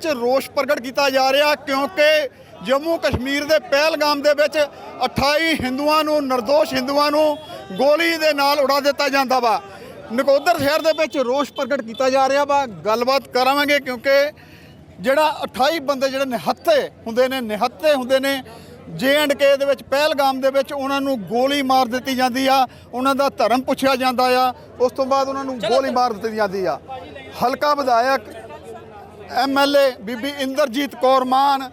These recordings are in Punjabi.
ਵਿੱਚ ਰੋਸ ਪ੍ਰਗਟ ਕੀਤਾ ਜਾ ਰਿਹਾ ਕਿਉਂਕਿ ਜੰਮੂ ਕਸ਼ਮੀਰ ਦੇ ਪਹਿਲਗਾਮ ਦੇ ਵਿੱਚ 28 ਹਿੰਦੂਆਂ ਨੂੰ નિર્ਦੋਸ਼ ਹਿੰਦੂਆਂ ਨੂੰ ਗੋਲੀ ਦੇ ਨਾਲ ਉਡਾ ਦਿੱਤਾ ਜਾਂਦਾ ਵਾ। ਨਕੋਦਰ ਸ਼ਹਿਰ ਦੇ ਵਿੱਚ ਰੋਸ ਪ੍ਰਗਟ ਕੀਤਾ ਜਾ ਰਿਹਾ ਵਾ। ਗੱਲਬਾਤ ਕਰਾਵਾਂਗੇ ਕਿਉਂਕਿ ਜਿਹੜਾ 28 ਬੰਦੇ ਜਿਹੜੇ ਨਿਹੱਥੇ ਹੁੰਦੇ ਨੇ ਨਿਹੱਥੇ ਹੁੰਦੇ ਨੇ ਜੇ ਐਂਡ ਕੇ ਦੇ ਵਿੱਚ ਪਹਿਲਗਾਮ ਦੇ ਵਿੱਚ ਉਹਨਾਂ ਨੂੰ ਗੋਲੀ ਮਾਰ ਦਿੱਤੀ ਜਾਂਦੀ ਆ। ਉਹਨਾਂ ਦਾ ਧਰਮ ਪੁੱਛਿਆ ਜਾਂਦਾ ਆ। ਉਸ ਤੋਂ ਬਾਅਦ ਉਹਨਾਂ ਨੂੰ ਗੋਲੀ ਮਾਰ ਦਿੱਤੀ ਜਾਂਦੀ ਆ। ਹਲਕਾ ਵਿਧਾਇਕ ਐਮਐਲਏ ਬੀਬੀ ਇੰਦਰਜੀਤ ਕੌਰ ਮਾਨ,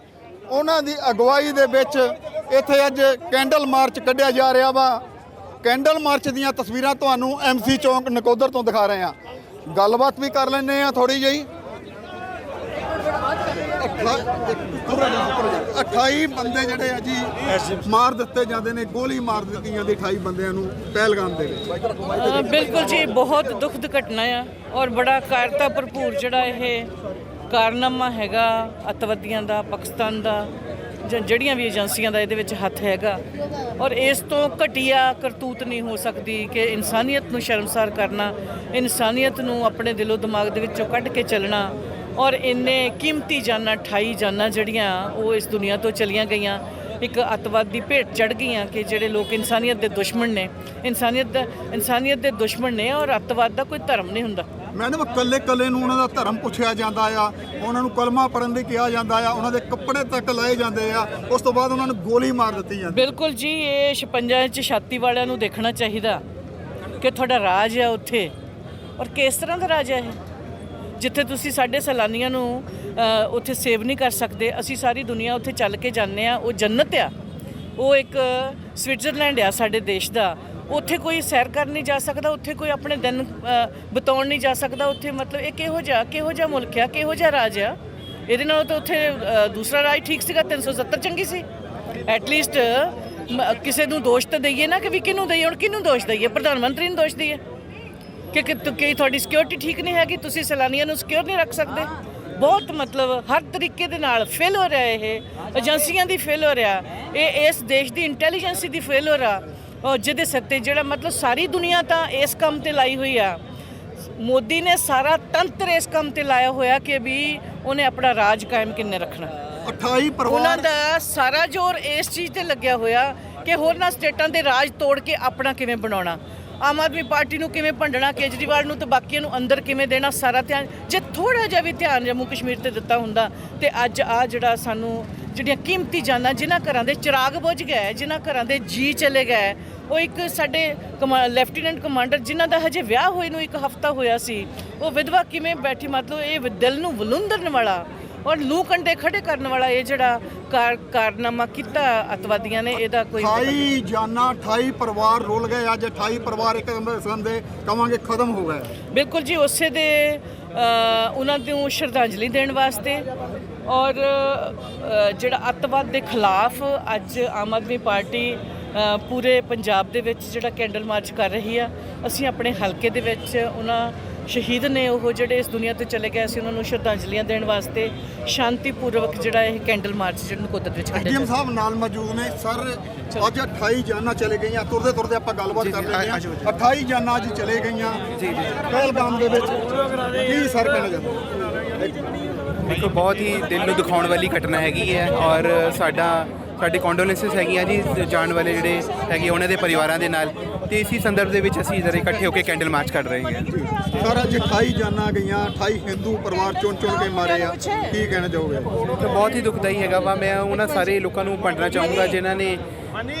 ਉਹਨਾਂ ਦੀ ਅਗਵਾਈ ਦੇ ਵਿੱਚ ਇੱਥੇ ਅੱਜ ਕੈਂਡਲ ਮਾਰਚ ਕੱਢਿਆ ਜਾ ਰਿਹਾ ਵਾ। ਕੈਂਡਲ ਮਾਰਚ ਦੀਆਂ ਤਸਵੀਰਾਂ ਤੁਹਾਨੂੰ ਐਮਸੀ ਚੌਂਕ ਨਕੋਦਰ ਤੋਂ ਦਿਖਾ ਰਹੇ ਆ ਗੱਲਬਾਤ ਵੀ ਕਰ ਲੈਂਦੇ ਆ ਥੋੜੀ ਜਿਹੀ। 28 ਬੰਦੇ ਜਿਹੜੇ ਆ ਜੀ, ਮਾਰ ਦਿੱਤੇ ਜਾਂਦੇ ਨੇ, ਗੋਲੀ ਮਾਰ ਦਿੱਤੀ ਜਾਂਦੀ 28 ਬੰਦਿਆਂ ਨੂੰ ਪਹਿਲਗਾਮ ਦੇ ਵਿੱਚ। ਬਿਲਕੁਲ ਜੀ, ਬਹੁਤ ਦੁਖਦ ਘਟਨਾ ਆ ਔਰ ਬੜਾ ਕਾਇਰਤਾ ਭਰਪੂਰ ਜਿਹੜਾ ਇਹ ਕਾਰਨਾਮਾ ਹੈਗਾ ਅਤਵਾਦੀਆਂ ਦਾ, ਪਾਕਿਸਤਾਨ ਦਾ, ਜਾਂ ਜਿਹੜੀਆਂ ਵੀ ਏਜੰਸੀਆਂ ਦਾ ਇਹਦੇ ਵਿੱਚ ਹੱਥ ਹੈਗਾ। ਔਰ ਇਸ ਤੋਂ ਘਟੀਆ ਕਰਤੂਤ ਨਹੀਂ ਹੋ ਸਕਦੀ ਕਿ ਇਨਸਾਨੀਅਤ ਨੂੰ ਸ਼ਰਮਸਾਰ ਕਰਨਾ, ਇਨਸਾਨੀਅਤ ਨੂੰ ਆਪਣੇ ਦਿਲੋਂ ਦਿਮਾਗ ਦੇ ਵਿੱਚੋਂ ਕੱਢ ਕੇ ਚੱਲਣਾ। ਔਰ ਇੰਨੇ ਕੀਮਤੀ ਜਾਨਾਂ 28 ਜਾਨਾਂ ਜਿਹੜੀਆਂ ਉਹ ਇਸ ਦੁਨੀਆ ਤੋਂ ਚਲੀਆਂ ਗਈਆਂ, ਇੱਕ ਅੱਤਵਾਦ ਦੀ ਭੇਟ ਚੜ ਗਈਆਂ ਕਿ ਜਿਹੜੇ ਲੋਕ ਇਨਸਾਨੀਅਤ ਦੇ ਦੁਸ਼ਮਣ ਨੇ। ਇਨਸਾਨੀਅਤ ਦਾ, ਇਨਸਾਨੀਅਤ ਦੇ ਦੁਸ਼ਮਣ ਨੇ ਔਰ ਅੱਤਵਾਦ ਦਾ ਕੋਈ ਧਰਮ ਨਹੀਂ ਹੁੰਦਾ। ਮੈਡਮ ਕੱਲੇ ਕੱਲੇ ਨੂੰ ਉਹਨਾਂ ਦਾ ਧਰਮ ਪੁੱਛਿਆ ਜਾਂਦਾ ਆ, ਉਹਨਾਂ ਨੂੰ ਕਲਮਾ ਪੜਨ ਲਈ ਕਿਹਾ ਜਾਂਦਾ ਆ, ਉਹਨਾਂ ਦੇ ਕੱਪੜੇ ਤੱਕ ਲਾਏ ਜਾਂਦੇ ਆ, ਉਸ ਤੋਂ ਬਾਅਦ ਉਹਨਾਂ ਨੂੰ ਗੋਲੀ ਮਾਰ ਦਿੱਤੀ ਜਾਂਦੀ। ਬਿਲਕੁਲ ਜੀ, ਇਹ 56 ਇੰਚ ਛਾਤੀ ਵਾਲਿਆਂ ਨੂੰ ਦੇਖਣਾ ਚਾਹੀਦਾ ਕਿ ਤੁਹਾਡਾ ਰਾਜ ਹੈ ਉੱਥੇ। ਔਰ ਕਿਸ ਤਰ੍ਹਾਂ ਦਾ ਰਾਜ ਹੈ ਇਹ? ਜਿੱਥੇ ਤੁਸੀਂ ਸਾਡੇ ਸੈਲਾਨੀਆਂ ਨੂੰ ਉੱਥੇ ਸੇਵ ਨਹੀਂ ਕਰ ਸਕਦੇ, ਅਸੀਂ ਸਾਰੀ ਦੁਨੀਆ ਉੱਥੇ ਚੱਲ ਕੇ ਜਾਂਦੇ ਆ, ਉਹ ਜੰਨਤ ਆ। ਉਹ ਇੱਕ ਸਵਿਟਜ਼ਰਲੈਂਡ ਆ ਸਾਡੇ ਦੇਸ਼ ਦਾ। ਉੱਥੇ ਕੋਈ ਸੈਰ ਕਰਨ ਨਹੀਂ ਜਾ ਸਕਦਾ ਉੱਥੇ ਕੋਈ ਆਪਣੇ ਦਿਨ ਅ, ਬਿਤਾਉਣ ਨਹੀਂ ਜਾ ਸਕਦਾ ਉੱਥੇ ਮਤਲਬ ਇਹ ਕਿਹੋ ਜਿਹਾ ਕਿਹੋ ਜਿਹਾ ਮੁਲਕ ਆ ਕਿਹੋ ਜਿਹਾ ਰਾਜ ਆ? ਇਹਦੇ ਨਾਲੋਂ ਤਾਂ ਉੱਥੇ ਦੂਸਰਾ ਰਾਜ ਠੀਕ ਸੀਗਾ 370 ਚੰਗੀ ਸੀ। ਐਟ ਲੀਸਟ ਕਿਸੇ ਨੂੰ ਦੋਸ਼ ਤਾਂ ਦਈਏ ਨਾ ਕਿ ਵੀ ਕਿਹਨੂੰ ਦਈਏ ਹੁਣ ਕਿਹਨੂੰ ਦੋਸ਼ ਦਈਏ? ਪ੍ਰਧਾਨ ਮੰਤਰੀ ਨੂੰ ਦੋਸ਼ ਦਈਏ? ਕਿ ਕਿ ਤੁਹਾਡੀ ਸਿਕਿਉਰਿਟੀ ਠੀਕ ਨਹੀਂ ਹੈਗੀ ਤੁਸੀਂ ਸੈਲਾਨੀਆਂ ਨੂੰ ਸਿਕਿਉਰ ਨਹੀਂ ਰੱਖ ਸਕਦੇ? ਬਹੁਤ ਮਤਲਬ ਹਰ ਤਰੀਕੇ ਦੇ ਨਾਲ ਫੇਲ ਹੋ ਰਿਹਾ ਇਹ ਏਜੰਸੀਆਂ ਦੀ ਫੇਲ ਹੋ ਰਿਹਾ ਇਹ ਇਸ ਦੇਸ਼ ਦੀ ਇੰਟੈਲੀਜੈਂਸੀ ਦੀ ਫੇਲ ਹੋ ਰਿਹਾ। ਜਿਹਦੇ ਸਿਰ ਤੇ ਜਿਹੜਾ ਮਤਲਬ ਸਾਰੀ ਦੁਨੀਆ ਤਾਂ ਇਸ ਕੰਮ ਤੇ ਲਾਈ ਹੋਈ ਆ। ਮੋਦੀ ਨੇ ਸਾਰਾ ਤੰਤਰ ਇਸ ਕੰਮ ਤੇ ਲਾਇਆ ਹੋਇਆ ਕਿ ਵੀ ਉਹਨੇ ਆਪਣਾ ਰਾਜ ਕਾਇਮ ਕਿੰਨੇ ਰੱਖਣਾ। 28 ਉਹਨਾਂ ਪਰਿਵਾਰ ਦਾ ਸਾਰਾ ਜ਼ੋਰ ਇਸ ਚੀਜ਼ ਤੇ ਲੱਗਿਆ ਹੋਇਆ ਕਿ ਹੋਰਨਾਂ ਸਟੇਟਾਂ ਦੇ ਰਾਜ ਤੋੜ ਕੇ ਆਪਣਾ ਕਿਵੇਂ ਬਣਾਉਣਾ। ਆਮ ਆਦਮੀ ਪਾਰਟੀ ਨੂੰ ਕਿਵੇਂ ਭੰਡਣਾ ਕੇਜਰੀਵਾਲ ਨੂੰ ਤੇ ਬਾਕੀਆਂ ਨੂੰ ਅੰਦਰ ਕਿਵੇਂ ਦੇਣਾ ਸਾਰਾ ਧਿਆਨ ਜੇ ਥੋੜਾ ਜਿਹਾ ਵੀ ਧਿਆਨ ਜੰਮੂ ਕਸ਼ਮੀਰ ਤੇ ਦਿੱਤਾ ਹੁੰਦਾ ਤੇ ਅੱਜ ਆ ਜਿਹੜਾ ਸਾਨੂੰ ਜਿਹੜੀਆਂ ਕੀਮਤੀ ਜਾਨਾਂ ਜਿਨ੍ਹਾਂ ਘਰਾਂ ਦੇ ਚਿਰਾਗ ਬੁਝ ਗਏ ਜਿਨ੍ਹਾਂ ਘਰਾਂ ਦੇ ਜੀ ਚਲੇ ਗਏ ਉਹ ਇੱਕ ਸਾਡੇ ਲੈਫਟੀਨੈਂਟ ਕਮਾਂਡਰ ਜਿਨ੍ਹਾਂ ਦਾ ਹਜੇ ਵਿਆਹ ਹੋਏ ਨੂੰ ਇੱਕ ਹਫਤਾ ਹੋਇਆ ਸੀ ਉਹ ਵਿਧਵਾ ਕਿਵੇਂ ਬੈਠੀ ਮਤਲਬ ਇਹ ਦਿਲ ਨੂੰ ਵਲੁੰਦਰਨ ਵਾਲਾ ਔਰ ਲੂ ਕੰਡੇ ਖੜੇ ਕਰਨ ਵਾਲਾ ਇਹ ਜਿਹੜਾ ਕਾਰ ਕਾਰਨਾਮਾ ਕੀਤਾ ਅਤਵਾਦੀਆਂ ਨੇ ਇਹਦਾ ਕੋਈ 28 ਜਾਨਾਂ 28 ਪਰਿਵਾਰ ਰੁਲ ਗਏ ਅੱਜ 28 ਪਰਿਵਾਰ ਇੱਕ ਕਿਸਮ ਦੇ ਕਵਾਂਗੇ ਖਤਮ ਹੋ ਗਏ। ਬਿਲਕੁਲ ਜੀ ਉਸੇ ਦੇ ਉਹਨਾਂ ਨੂੰ ਸ਼ਰਧਾਂਜਲੀ ਦੇਣ ਵਾਸਤੇ ਔਰ ਜਿਹੜਾ ਅੱਤਵਾਦ ਦੇ ਖਿਲਾਫ ਅੱਜ ਆਮ ਆਦਮੀ ਪਾਰਟੀ ਪੂਰੇ ਪੰਜਾਬ ਦੇ ਵਿੱਚ ਜਿਹੜਾ ਕੈਂਡਲ ਮਾਰਚ ਕਰ ਰਹੀ ਆ, ਅਸੀਂ ਆਪਣੇ ਹਲਕੇ ਦੇ ਵਿੱਚ ਉਹਨਾਂ ਸ਼ਹੀਦ ਨੇ ਉਹ ਜਿਹੜੇ ਇਸ ਦੁਨੀਆ ਤੋਂ ਚਲੇ ਗਏ ਸੀ ਉਹਨਾਂ ਨੂੰ ਸ਼ਰਧਾਂਜਲੀਆਂ ਦੇਣ ਵਾਸਤੇ ਸ਼ਾਂਤੀਪੂਰਵਕ ਜਿਹੜਾ ਇਹ ਕੈਂਡਲ ਮਾਰਚ ਜਿਹੜਾ ਨਕੋਦਰ ਵਿੱਚ ਕੱਢਿਆ ਜਾ ਸਾਹਿਬ ਨਾਲ ਮੌਜੂਦ ਨੇ। ਸਰ ਅੱਜ 28 ਜਾਨਾਂ ਚਲੇ ਗਈਆਂ। ਤੁਰਦੇ ਤੁਰਦੇ ਆਪਾਂ ਗੱਲਬਾਤ ਕਰ ਲੈਂਦੇ ਹਾਂ 28 ਜਾਨਾਂ ਅੱਜ ਚਲੇ ਗਈਆਂ। ਜੀ ਜੀ। ਪਹਿਲਗਾਮ ਦੇ ਵਿੱਚ ਕੀ ਸਰ ਕਹਿਣਾ ਚਾਹੁੰਦੇ ਦੇਖੋ ਬਹੁਤ ਹੀ ਦਿਲ ਨੂੰ ਦਿਖਾਉਣ ਵਾਲੀ ਘਟਨਾ ਹੈਗੀ ਹੈ ਔਰ ਸਾਡਾ ਸਾਡੇ ਕੰਡੋਲੈਂਸਸ ਹੈਗੀਆਂ ਜੀ ਜਾਣ ਵਾਲੇ ਜਿਹੜੇ ਹੈਗੇ ਉਹਨਾਂ ਦੇ ਪਰਿਵਾਰਾਂ ਦੇ ਨਾਲ। ਤੇ ਇਸੇ ਸੰਦਰਭ ਦੇ ਵਿੱਚ ਅਸੀਂ ਜਿਹੜੇ ਇਕੱਠੇ ਹੋ ਕੇ ਕੈਂਡਲ ਮਾਰਚ ਕਰ ਰਹੇ ਹਾਂ। ਸਰ ਅੱਜ 28 ਜਾਨਾਂ ਗਈਆਂ 28 ਹਿੰਦੂ ਪਰਿਵਾਰ ਚੁਣ ਚੁਣ ਕੇ ਮਾਰੇ ਆ। ਕੀ ਕਹਿਣਾ ਚਾਹੋਗੇ? ਤਾਂ ਬਹੁਤ ਹੀ ਦੁਖਦਾਈ ਹੈਗਾ ਵਾ। ਮੈਂ ਉਹਨਾਂ ਸਾਰੇ ਲੋਕਾਂ ਨੂੰ ਭੰਡਣਾ ਚਾਹੂੰਗਾ ਜਿਨ੍ਹਾਂ ਨੇ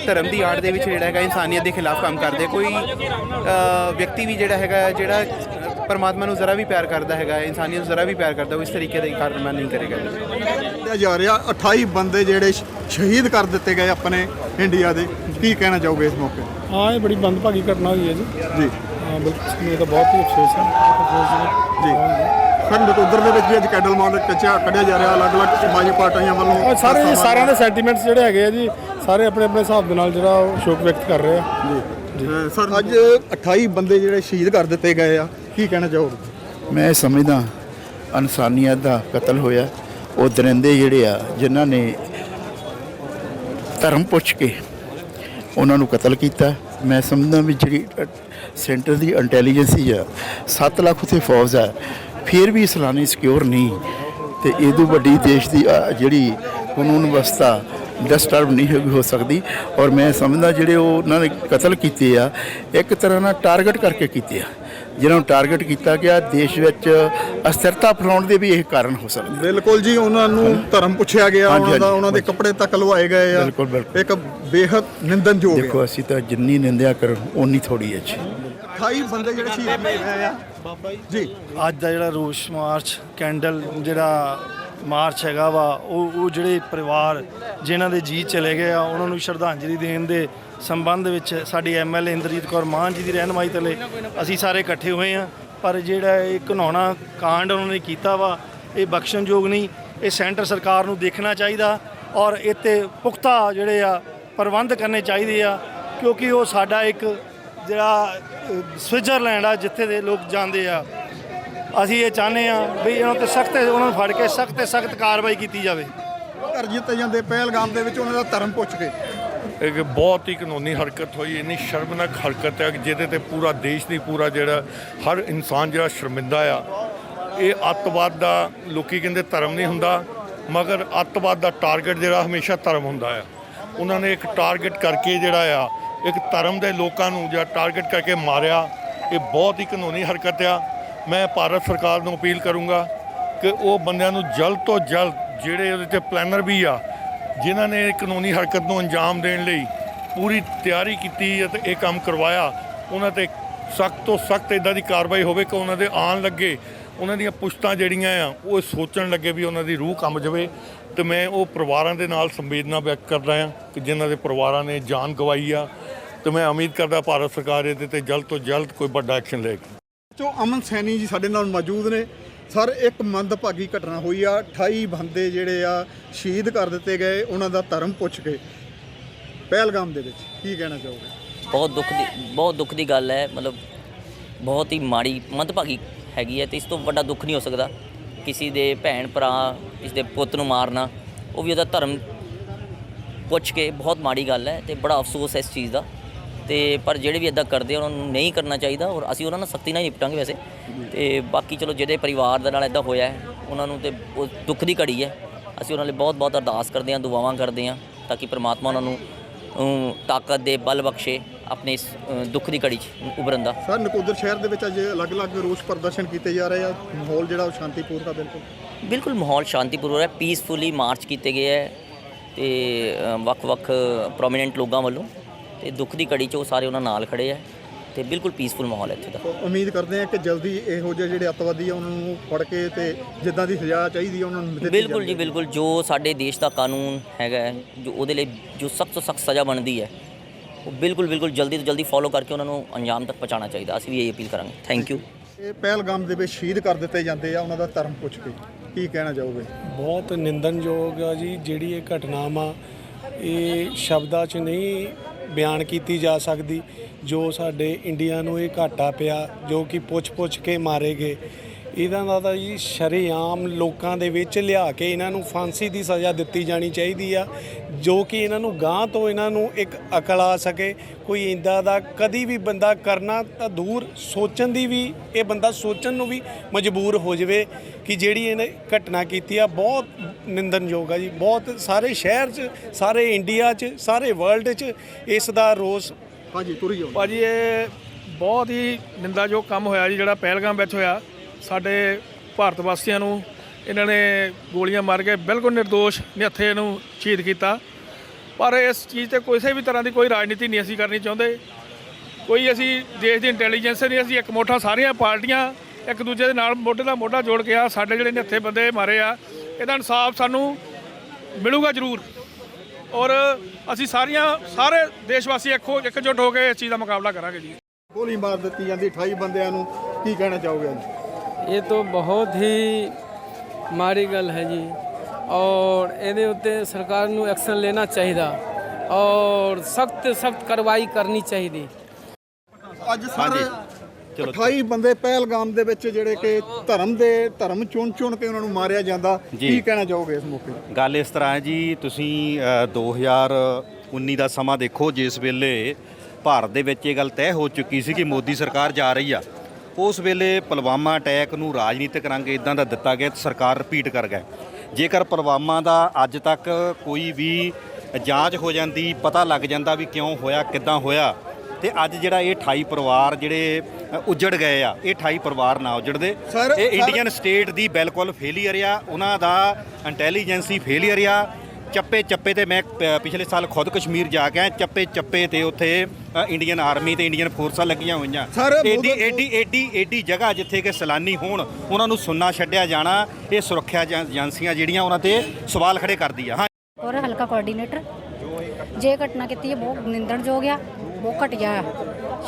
ਧਰਮ ਦੀ ਆੜ ਦੇ ਵਿੱਚ ਜਿਹੜਾ ਹੈਗਾ ਇਨਸਾਨੀਅਤ ਦੇ ਖਿਲਾਫ ਕੰਮ ਕਰਦੇ ਕੋਈ ਵਿਅਕਤੀ ਵੀ ਜਿਹੜਾ ਹੈਗਾ ਜਿਹੜਾ ਪਰਮਾਤਮਾ ਨੂੰ ਜ਼ਰਾ ਵੀ ਪਿਆਰ ਕਰਦਾ ਹੈਗਾ ਇਨਸਾਨੀਅਤ ਨੂੰ ਜ਼ਰਾ ਵੀ ਪਿਆਰ ਕਰਦਾ ਉਹ ਇਸ ਤਰੀਕੇ ਦਾ ਕਾਰਨਾਮਾ ਨਹੀਂ ਕਰੇਗਾ। ਤੇ ਜਾ ਰਿਹਾ। 28 ਬੰਦੇ ਜਿਹੜੇ ਸ਼ਹੀਦ ਕਰ ਦਿੱਤੇ ਗਏ ਆਪਣੇ ਇੰਡੀਆ ਦੇ। ਕੀ ਕਹਿਣਾ ਚਾਹੋਗੇ ਇਸ ਮੌਕੇ? ਹਾਂ ਇਹ ਬੜੀ ਬੰਦਭਾਗੀ ਘਟਨਾ ਹੋਈ ਹੈ ਜੀ। ਜੀ। ਹਾਂ ਬਿਲਕੁਲ ਮੈਨੂੰ ਤਾਂ ਬਹੁਤ ਹੀ ਅਫਸੋਸ ਹੈ। ਅਫਸੋਸ ਜੀ। ਸਰ ਨਕੋਦਰ ਦੇ ਵਿੱਚ ਵੀ ਅੱਜ ਕੈਂਡਲ ਮਾਰਚ ਕੱਚਾ ਕੱਢਿਆ ਜਾ ਰਿਹਾ। ਅਲੱਗ-ਅਲੱਗ ਸਮਾਜੀ ਪਾਰਟੀਆਂ ਵੱਲੋਂ ਸਾਰੇ ਜੀ ਸਾਰਿਆਂ ਦੇ ਸੈਂਟੀਮੈਂਟਸ ਜਿਹੜੇ ਹੈਗੇ ਆ ਜੀ ਸਾਰੇ ਆਪਣੇ ਆਪਣੇ ਹਿਸਾਬ ਦੇ ਨਾਲ ਜਿਹੜਾ ਉਹ ਸ਼ੋਕ ਵਿਅਕਤ ਕਰ ਰਹੇ ਆ। ਜੀ। ਸਰ ਅੱਜ 28 ਬੰਦੇ ਜਿਹੜੇ ਸ਼ਹੀਦ ਕਰ ਦਿੱਤੇ ਗਏ ਆ। ਕੀ ਕਹਿਣਾ ਚਾਹੋਗੇ? ਮੈਂ ਸਮਝਦਾ ਇਨਸਾਨੀਅਤ ਦਾ ਕਤਲ ਹੋਇਆ। ਉਹ ਦਰਿੰਦੇ ਜਿਹੜੇ ਆ ਜਿਨ੍ਹਾਂ ਨੇ ਧਰਮ ਪੁੱਛ ਕੇ ਉਹਨਾਂ ਨੂੰ ਕਤਲ ਕੀਤਾ। ਮੈਂ ਸਮਝਦਾ ਵੀ ਜਿਹੜੀ ਸੈਂਟਰ ਦੀ ਇੰਟੈਲੀਜੈਂਸੀ ਆ 7 ਲੱਖ ਉੱਥੇ ਫੌਜ ਆ ਫਿਰ ਵੀ ਇਸਲਾਮੀ ਸਿਕਿਉਰ ਨਹੀਂ। ਤੇ ਇਹਦੋਂ ਵੱਡੀ ਦੇਸ਼ ਦੀ ਅ, ਜਿਹੜੀ ਕਾਨੂੰਨ ਵਿਵਸਥਾ ਡਿਸਟਰਬ ਨਹੀਂ ਹੋ- ਹੋ ਸਕਦੀ। ਔਰ ਮੈਂ ਸਮਝਦਾ ਜਿਹੜੇ ਉਹ ਉਹਨਾਂ ਨੇ ਕਤਲ ਕੀਤੇ ਆ ਇੱਕ ਤਰ੍ਹਾਂ ਨਾਲ ਟਾਰਗੇਟ ਕਰਕੇ ਕੀਤੇ ਆ। ਜਿਹਨਾਂ ਨੂੰ ਟਾਰਗੇਟ ਕੀਤਾ ਗਿਆ ਦੇਸ਼ ਵਿੱਚ ਅਸਥਿਰਤਾ ਫੈਲਾਉਣ ਦੇ ਵੀ ਇਹ ਕਾਰਨ ਹੋ ਸਕਦੇ ਬਿਲਕੁਲ ਜੀ ਉਹਨਾਂ ਨੂੰ ਧਰਮ ਪੁੱਛਿਆ ਗਿਆ ਉਹਨਾਂ ਦਾ। ਉਹਨਾਂ ਦੇ ਕੱਪੜੇ ਤੱਕ ਲਵਾਏ ਗਏ ਆ। ਬਿਲਕੁਲ, ਬਿਲਕੁਲ। ਇੱਕ ਬੇਹੱਦ ਨਿੰਦਨਯੋਗ ਦੇਖੋ ਅਸੀਂ ਤਾਂ ਜਿੰਨੀ ਨਿੰਦਿਆ ਕਰਨ ਓਨੀ ਥੋੜੀ ਹੈ ਜੀ। 28 ਬੰਦੇ ਜਿਹੜੇ ਸ਼ਹੀਦ ਹੋਏ ਆ। ਬਾਬਾ ਜੀ। ਅੱਜ ਦਾ ਜਿਹੜਾ ਰੋਸ ਮਾਰਚ ਕੈਂਡਲ ਜਿਹੜਾ ਮਾਰਚ ਹੈਗਾ ਵਾ ਉਹ ਉਹ ਜਿਹੜੇ ਪਰਿਵਾਰ ਜਿਨ੍ਹਾਂ ਦੇ ਜੀ ਚਲੇ ਗਏ ਆ ਉਹਨਾਂ ਨੂੰ ਸ਼ਰਧਾਂਜਲੀ ਦੇਣ ਦੇ ਸੰਬੰਧ ਵਿੱਚ ਸਾਡੀ ਐਮਐਲਏ ਇੰਦਰਜੀਤ ਕੌਰ ਮਾਨ ਜੀ ਦੀ ਰਹਿਨਮਾਈ ਤਲੇ ਅਸੀਂ ਸਾਰੇ ਇਕੱਠੇ ਹੋਏ ਆ ਪਰ ਜਿਹੜਾ ਇਹ ਘਿਨਾਉਣਾ ਕਾਂਡ ਉਹਨਾਂ ਨੇ ਕੀਤਾ ਵਾ, ਇਹ ਬਖਸ਼ਣਯੋਗ ਨਹੀਂ। ਇਹ ਸੈਂਟਰ ਸਰਕਾਰ ਨੂੰ ਦੇਖਣਾ ਚਾਹੀਦਾ ਔਰ ਇੱਥੇ ਪੁਖਤਾ ਜਿਹੜੇ ਆ ਪ੍ਰਬੰਧ ਕਰਨੇ ਚਾਹੀਦੇ ਆ, ਕਿਉਂਕਿ ਉਹ ਸਾਡਾ ਇੱਕ ਜਿਹੜਾ ਸਵਿਟਜ਼ਰਲੈਂਡ ਆ, ਜਿੱਥੇ ਦੇ ਲੋਕ ਜਾਂਦੇ ਆ। ਅਸੀਂ ਇਹ ਚਾਹੁੰਦੇ ਆ ਵੀ ਇਹਨਾਂ ਤੇ ਸਖਤ, ਉਹਨਾਂ ਨੂੰ ਫੜ ਕੇ ਸਖਤ ਤੇ ਸਖਤ ਕਾਰਵਾਈ ਕੀਤੀ ਜਾਵੇ। ਘਰ ਜਿੱਤੇ ਜਾਂਦੇ ਪਹਿਲਗਾਮ ਦੇ ਵਿੱਚ ਉਹਨਾਂ ਦਾ ਧਰਮ ਪੁੱਛ ਕੇ। ਇੱਕ ਬਹੁਤ ਹੀ ਕਾਨੂੰਨੀ ਹਰਕਤ ਹੋਈ, ਇੰਨੀ ਸ਼ਰਮਨਾਕ ਹਰਕਤ ਹੈ ਜਿਹਦੇ ਤੇ ਪੂਰਾ ਦੇਸ਼ ਦੀ ਪੂਰਾ ਜਿਹੜਾ ਹਰ ਇਨਸਾਨ ਜਿਹੜਾ ਸ਼ਰਮਿੰਦਾ ਆ। ਇਹ ਅੱਤਵਾਦ ਦਾ ਲੋਕੀ ਕਹਿੰਦੇ ਧਰਮ ਨਹੀਂ ਹੁੰਦਾ, ਮਗਰ ਅੱਤਵਾਦ ਦਾ ਟਾਰਗੇਟ ਜਿਹੜਾ ਹਮੇਸ਼ਾ ਧਰਮ ਹੁੰਦਾ ਆ। ਉਹਨਾਂ ਨੇ ਇੱਕ ਟਾਰਗੇਟ ਕਰਕੇ ਜਿਹੜਾ ਆ, ਇੱਕ ਧਰਮ ਦੇ ਲੋਕਾਂ ਨੂੰ ਜਿਹੜਾ ਟਾਰਗੇਟ ਕਰਕੇ ਮਾਰਿਆ। ਇਹ ਬਹੁਤ ਹੀ ਕਾਨੂੰਨੀ ਹਰਕਤ ਆ। ਮੈਂ ਭਾਰਤ ਸਰਕਾਰ ਨੂੰ ਅਪੀਲ ਕਰੂੰਗਾ ਕਿ ਉਹ ਬੰਦਿਆਂ ਨੂੰ ਜਲਦ ਤੋਂ ਜਲਦ ਜਿਹੜੇ ਉਹਦੇ ਤੇ ਪਲੈਨਰ ਵੀ ਆ ਜਿਨ੍ਹਾਂ ਨੇ ਕਾਨੂੰਨੀ ਹਰਕਤ ਨੂੰ ਅੰਜਾਮ ਦੇਣ ਲਈ ਪੂਰੀ ਤਿਆਰੀ ਕੀਤੀ ਅਤੇ ਇਹ ਕੰਮ ਕਰਵਾਇਆ, ਉਹਨਾਂ ਤੇ ਸਖਤ ਤੋਂ ਸਖਤ ਇਦਾਂ ਦੀ ਕਾਰਵਾਈ ਹੋਵੇ ਕਿ ਉਹਨਾਂ ਦੇ ਆਉਣ ਲੱਗੇ, ਉਹਨਾਂ ਦੀਆਂ ਪੁਸ਼ਤਾਂ ਜਿਹੜੀਆਂ ਆ, ਉਹ ਸੋਚਣ ਲੱਗੇ ਵੀ ਉਹਨਾਂ ਦੀ ਰੂਹ ਕੰਬ ਜਾਵੇ। ਤੇ ਮੈਂ ਉਹ ਪਰਿਵਾਰਾਂ ਦੇ ਨਾਲ ਸੰਵੇਦਨਾ ਵਿਅਕਤ ਕਰਦਾ ਹਾਂ ਕਿ ਜਿਨ੍ਹਾਂ ਦੇ ਪਰਿਵਾਰਾਂ ਨੇ ਜਾਨ ਗਵਾਈ ਆ। ਤੇ ਮੈਂ ਉਮੀਦ ਕਰਦਾ ਭਾਰਤ ਸਰਕਾਰ ਇਹਦੇ ਤੇ ਜਲਦ ਤੋਂ ਜਲਦ ਕੋਈ ਵੱਡਾ ਐਕਸ਼ਨ ਲਏਗੀ। ਚੋ ਅਮਨ ਸੈਣੀ ਜੀ ਸਾਡੇ ਨਾਲ ਮੌਜੂਦ ਨੇ ਸਰ, ਇੱਕ ਮੰਦਭਾਗੀ ਘਟਨਾ ਹੋਈ ਆ। 28 ਬੰਦੇ ਜਿਹੜੇ ਆ ਸ਼ਹੀਦ ਕਰ ਦਿੱਤੇ ਗਏ। ਉਹਨਾਂ ਦਾ ਧਰਮ ਪੁੱਛ ਕੇ। ਪਹਿਲਗਾਮ ਦੇ ਵਿੱਚ ਕੀ ਕਹਿਣਾ ਚਾਹੋਗੇ? ਬਹੁਤ ਦੁੱਖ ਦੀ, ਬਹੁਤ ਦੁੱਖ ਦੀ ਗੱਲ ਹੈ। ਮਤਲਬ ਬਹੁਤ ਹੀ ਮਾੜੀ ਮੰਦਭਾਗੀ ਹੈਗੀ ਹੈ ਤੇ ਇਸ ਤੋਂ ਵੱਡਾ ਦੁੱਖ ਨਹੀਂ ਹੋ ਸਕਦਾ ਕਿਸੇ ਦੇ ਭੈਣ ਭਰਾ ਇਸ ਦੇ ਪੁੱਤ ਨੂੰ ਮਾਰਨਾ। ਉਹ ਵੀ ਉਹਦਾ ਧਰਮ ਪੁੱਛ ਕੇ ਬਹੁਤ ਮਾੜੀ ਗੱਲ ਹੈ ਤੇ ਬੜਾ ਅਫਸੋਸ ਹੈ ਇਸ ਚੀਜ਼ ਦਾ। ਤੇ ਪਰ ਜਿਹੜੇ ਵੀ ਇਦਾਂ ਕਰਦੇ ਉਹਨਾਂ ਨੂੰ ਨਹੀਂ ਕਰਨਾ ਚਾਹੀਦਾ ਔਰ ਅਸੀਂ ਉਹਨਾਂ ਨਾਲ ਸਖਤੀ ਨਾਲ ਨਿਪਟਾਂਗੇ ਵੈਸੇ। ਤੇ ਬਾਕੀ ਚਲੋ ਜਿਹਦੇ ਪਰਿਵਾਰ ਦੇ ਨਾਲ ਇਦਾਂ ਹੋਇਆ ਹੈ ਉਹਨਾਂ ਨੂੰ ਤੇ ਉਹ ਦੁੱਖ ਦੀ ਘੜੀ ਹੈ। ਅਸੀਂ ਉਹਨਾਂ ਲਈ ਬਹੁਤ ਬਹੁਤ ਅਰਦਾਸ ਕਰਦੇ ਹਾਂ ਦੁਆਵਾਂ ਕਰਦੇ ਹਾਂ ਤਾਂ ਕਿ ਪ੍ਰਮਾਤਮਾ ਉਹਨਾਂ ਨੂੰ ਅਮ, ਤਾਕਤ ਦੇ ਬਲ ਬਖਸ਼ੇ ਆਪਣੇ ਇਸ ਅ, ਦੁੱਖ ਦੀ ਘੜੀ 'ਚ ਉਭਰਨ ਦਾ। ਸਰ ਨਕੋਦਰ ਸ਼ਹਿਰ ਦੇ ਵਿੱਚ ਅੱਜ ਅਲੱਗ-ਅਲੱਗ ਰੋਸ ਪ੍ਰਦਰਸ਼ਨ ਕੀਤੇ ਜਾ ਰਹੇ ਆ। ਮਾਹੌਲ ਜਿਹੜਾ ਉਹ ਸ਼ਾਂਤੀਪੂਰਨ ਆ ਬਿਲਕੁਲ। ਬਿਲਕੁਲ ਮਾਹੌਲ ਸ਼ਾਂਤੀਪੂਰਨ ਹੈ ਪੀਸਫੁਲੀ ਮਾਰਚ ਕੀਤੇ ਗਏ ਹੈ ਤੇ ਅ, ਵੱਖ-ਵੱਖ ਪ੍ਰੋਮੀਨੈਂਟ ਲੋਕਾਂ ਵੱਲੋਂ। ਤੇ ਦੁੱਖ ਦੀ ਘੜੀ 'ਚ ਉਹ ਸਾਰੇ ਉਹਨਾਂ ਨਾਲ ਖੜੇ ਹੈ ਤੇ ਬਿਲਕੁਲ ਪੀਸਫੁਲ ਮਾਹੌਲ ਹੈ ਇੱਥੇ ਦਾ। ਉਮੀਦ ਕਰਦੇ ਆ ਕਿ ਜਲਦੀ ਇਹੋ ਜਿਹੇ ਜਿਹੜੇ ਅੱਤਵਾਦੀ ਆ ਉਹਨਾਂ ਨੂੰ ਫੜ ਕੇ ਤੇ ਜਿੱਦਾਂ ਦੀ ਸਜ਼ਾ ਚਾਹੀਦੀ ਆ ਉਹਨਾਂ ਨੂੰ ਦਿੱਤੀ ਬਿਲਕੁਲ ਜੀ। ਬਿਲਕੁਲ ਜੋ ਸਾਡੇ ਦੇਸ਼ ਦਾ ਕਾਨੂੰਨ ਹੈਗਾ ਜੋ ਉਹਦੇ ਲਈ ਜੋ ਸਖਤ ਤੋਂ ਸਖਤ ਸਜ਼ਾ ਬਣਦੀ ਹੈ ਉਹ ਬਿਲਕੁਲ ਬਿਲਕੁਲ ਜਲਦੀ ਤੋਂ ਜਲਦੀ ਫੋਲੋ ਕਰਕੇ ਉਹਨਾਂ ਨੂੰ ਅੰਜਾਮ ਤੱਕ ਪਹੁੰਚਾਉਣਾ ਚਾਹੀਦਾ ਅਸੀਂ ਵੀ ਇਹ ਅਪੀਲ ਕਰਾਂਗੇ। ਥੈਂਕ ਯੂ ਇਹ ਪਹਿਲਗਾਮ ਦੇ ਵਿੱਚ ਸ਼ਹੀਦ ਕਰ ਦਿੱਤੇ ਜਾਂਦੇ ਆ ਉਹਨਾਂ ਦਾ ਧਰਮ ਪੁੱਛ ਕੇ ਕੀ ਕਹਿਣਾ ਚਾਹੋਗੇ? ਬਹੁਤ ਨਿੰਦਨਯੋਗ ਆ ਜੀ ਜਿਹੜੀ ਇਹ ਘਟਨਾ ਵਾ ਇਹ ਸ਼ਬਦਾਂ 'ਚ ਨਹੀਂ ਬਿਆਨ ਕੀਤੀ ਜਾ ਸਕਦੀ, ਜੋ ਸਾਡੇ ਇੰਡੀਆ ਨੂੰ ਇਹ ਘਾਟਾ ਪਿਆ, ਜੋ ਕਿ ਪੁੱਛ-ਪੁੱਛ ਕੇ ਮਾਰੇ ਗਏ। ਇਹਨਾਂ ਦਾ ਤਾਂ ਜੀ ਸ਼ਰੇਆਮ ਲੋਕਾਂ ਦੇ ਵਿੱਚ ਲਿਆ ਕੇ ਇਹਨਾਂ ਨੂੰ ਫਾਂਸੀ ਦੀ ਸਜ਼ਾ ਦਿੱਤੀ ਜਾਣੀ ਚਾਹੀਦੀ ਆ ਜੋ ਕਿ ਇਹਨਾਂ ਨੂੰ ਗਾਂ ਤੋਂ ਇਹਨਾਂ ਨੂੰ ਇੱਕ ਅਕਲ ਆ ਸਕੇ। ਕੋਈ ਇੰਦਾ ਦਾ ਕਦੀ ਵੀ ਬੰਦਾ ਕਰਨਾ ਤਾਂ ਦੂਰ ਸੋਚਣ ਦੀ ਵੀ ਇਹ ਬੰਦਾ ਸੋਚਣ ਨੂੰ ਵੀ ਮਜਬੂਰ ਹੋ ਜਾਵੇ ਕਿ ਜਿਹੜੀ ਇਹਨੇ ਘਟਨਾ ਕੀਤੀ ਆ ਬਹੁਤ ਨਿੰਦਨਯੋਗ ਆ ਜੀ। ਬਹੁਤ ਸਾਰੇ ਸ਼ਹਿਰ 'ਚ ਸਾਰੇ ਇੰਡੀਆ 'ਚ ਸਾਰੇ ਵਰਲਡ 'ਚ ਇਸ ਦਾ ਰੋਸ ਹਾਂਜੀ ਤੁਰੀ ਜਾਓ ਭਾਜੀ ਇਹ ਬਹੁਤ ਹੀ ਨਿੰਦਾਯੋਗ ਕੰਮ ਹੋਇਆ ਜੀ ਜਿਹੜਾ ਪਹਿਲਗਾਮ ਵਿੱਚ ਹੋਇਆ। ਸਾਡੇ ਭਾਰਤ ਵਾਸੀਆਂ ਨੂੰ ਇਹਨਾਂ ਨੇ ਗੋਲੀਆਂ ਮਾਰ ਕੇ ਬਿਲਕੁਲ નિર્ਦੋਸ਼ ਨਿਹੱਥੇ ਨੂੰ ਸ਼ਹੀਦ ਕੀਤਾ। ਪਰ ਇਸ ਚੀਜ਼ ਤੇ ਕਿਸੇ ਵੀ ਤਰ੍ਹਾਂ ਦੀ ਕੋਈ ਰਾਜਨੀਤੀ ਨਹੀਂ ਅਸੀਂ ਕਰਨੀ ਚਾਹੁੰਦੇ। ਕੋਈ ਅਸੀਂ ਦੇਸ਼ ਦੀ ਇੰਟੈਲੀਜੈਂਸ ਨਹੀਂ, ਅਸੀਂ ਇੱਕ ਮੋਠਾ ਸਾਰੀਆਂ ਪਾਰਟੀਆਂ ਇੱਕ ਦੂਜੇ ਦੇ ਨਾਲ ਮੋਢੇ ਦਾ ਮੋਢਾ ਜੋੜ ਕੇ ਆ, ਸਾਡੇ ਜਿਹੜੇ ਨਿਹੱਥੇ ਬੰਦੇ ਮਾਰੇ ਆ ਇਹਦਾ ਇਨਸਾਫ ਸਾਨੂੰ ਮਿਲੂਗਾ ਜ਼ਰੂਰ। ਔਰ ਅਸੀਂ ਸਾਰੀਆਂ, ਸਾਰੇ ਦੇਸ਼ ਵਾਸੀ ਇੱਕੋ, ਇਕਜੁੱਟ ਹੋ ਕੇ ਇਸ ਚੀਜ਼ ਦਾ ਮੁਕਾਬਲਾ ਕਰਾਂਗੇ ਜੀ। ਗੋਲੀ ਮਾਰ ਦਿੱਤੀ ਜਾਂਦੀ 28 ਬੰਦਿਆਂ ਨੂੰ ਕੀ ਕਹਿਣਾ ਚਾਹੋਗੇ ਅੱਜ? ਇਹ ਤਾਂ ਬਹੁਤ ਹੀ ਮਾੜੀ ਗੱਲ ਹੈ ਜੀ। ਔਰ ਇਹਦੇ ਉੱਤੇ ਸਰਕਾਰ ਨੂੰ ਐਕਸ਼ਨ ਲੈਣਾ ਚਾਹੀਦਾ। ਔਰ ਸਖਤ ਸਖਤ ਕਾਰਵਾਈ ਕਰਨੀ ਚਾਹੀਦੀ। ਅੱਜ ਸਾਰੇ 28 ਬੰਦੇ ਪਹਿਲਗਾਮ ਦੇ ਵਿੱਚ ਜਿਹੜੇ ਕਿ ਧਰਮ ਦੇ ਧਰਮ ਚੁਣ ਚੁਣ ਕੇ ਉਹਨਾਂ ਨੂੰ ਮਾਰਿਆ ਜਾਂਦਾ। ਕੀ ਕਹਿਣਾ ਚਾਹੋਗੇ ਇਸ ਮੌਕੇ? ਗੱਲ ਇਸ ਤਰ੍ਹਾਂ ਹੈ ਜੀ ਤੁਸੀਂ ਅ, 2019 ਦਾ ਸਮਾਂ ਦੇਖੋ ਜਿਸ ਵੇਲੇ ਭਾਰਤ ਦੇ ਵਿੱਚ ਇਹ ਗੱਲ ਤੈਅ ਹੋ ਚੁੱਕੀ ਸੀ ਕਿ ਮੋਦੀ ਸਰਕਾਰ ਜਾ ਰਹੀ ਆ। ਉਸ ਵੇਲੇ ਪੁਲਵਾਮਾ ਅਟੈਕ ਨੂੰ ਰਾਜਨੀਤਿਕ ਰੰਗ ਇਦਾਂ ਦਾ ਦਿੱਤਾ ਗਿਆ ਤੇ ਸਰਕਾਰ ਰਿਪੀਟ ਕਰ ਗਏ। ਜੇਕਰ ਪੁਲਵਾਮਾ ਦਾ ਅੱਜ ਤੱਕ ਕੋਈ ਵੀ ਜਾਂਚ ਹੋ ਜਾਂਦੀ ਪਤਾ ਲੱਗ ਜਾਂਦਾ ਵੀ ਕਿਉਂ ਹੋਇਆ ਕਿੱਦਾਂ ਹੋਇਆ ਤੇ ਅੱਜ ਜਿਹੜਾ ਇਹ 28 ਪਰਿਵਾਰ ਜਿਹੜੇ ਉੱਜੜ ਗਏ ਆ ਇਹ 28 ਪਰਿਵਾਰ ਨਾ ਉੱਜੜਦੇ। ਇਹ ਇੰਡੀਅਨ ਸਟੇਟ ਦੀ ਬਿਲਕੁਲ ਫੇਲੀਅਰ ਆ ਉਹਨਾਂ ਦਾ ਇੰਟੈਲੀਜੈਂਸੀ ਫੇਲੀਅਰ ਆ ਚੱਪੇ ਚੱਪੇ ਤੇ ਮੈਂ ਪਿਛਲੇ ਸਾਲ ਖੁਦ ਕਸ਼ਮੀਰ ਜਾ ਕੇ ਆਇਆ। ਚੱਪੇ ਚੱਪੇ ਤੇ ਉੱਥੇ ਇੰਡੀਅਨ ਆਰਮੀ ਤੇ ਇੰਡੀਅਨ ਫੋਰਸਾਂ ਲੱਗੀਆਂ ਹੋਈਆਂ। ਸਰ, ਏਡੀ ਏਡੀ ਏਡੀ ਏਡੀ ਜਗ੍ਹਾ ਜਿੱਥੇ ਕਿ ਸੈਲਾਨੀ ਹੋਣ ਉਹਨਾਂ ਨੂੰ ਸੁੰਨਾ ਛੱਡਿਆ ਜਾਣਾ ਇਹ ਸੁਰੱਖਿਆ ਏਜੰ- ਏਜੰਸੀਆਂ ਜਿਹੜੀਆਂ ਉਹਨਾਂ ਤੇ ਸਵਾਲ ਖੜੇ ਕਰਦੀ ਆ। ਹਾਂ। ਔਰ ਹਲਕਾ ਕੋਆਰਡੀਨੇਟਰ ਜੇ ਘਟਨਾ ਕੀਤੀ ਹੈ ਬਹੁਤ ਨਿੰਦਣਯੋਗ ਆ ਬਹੁਤ ਘਟੀਆ ਆ।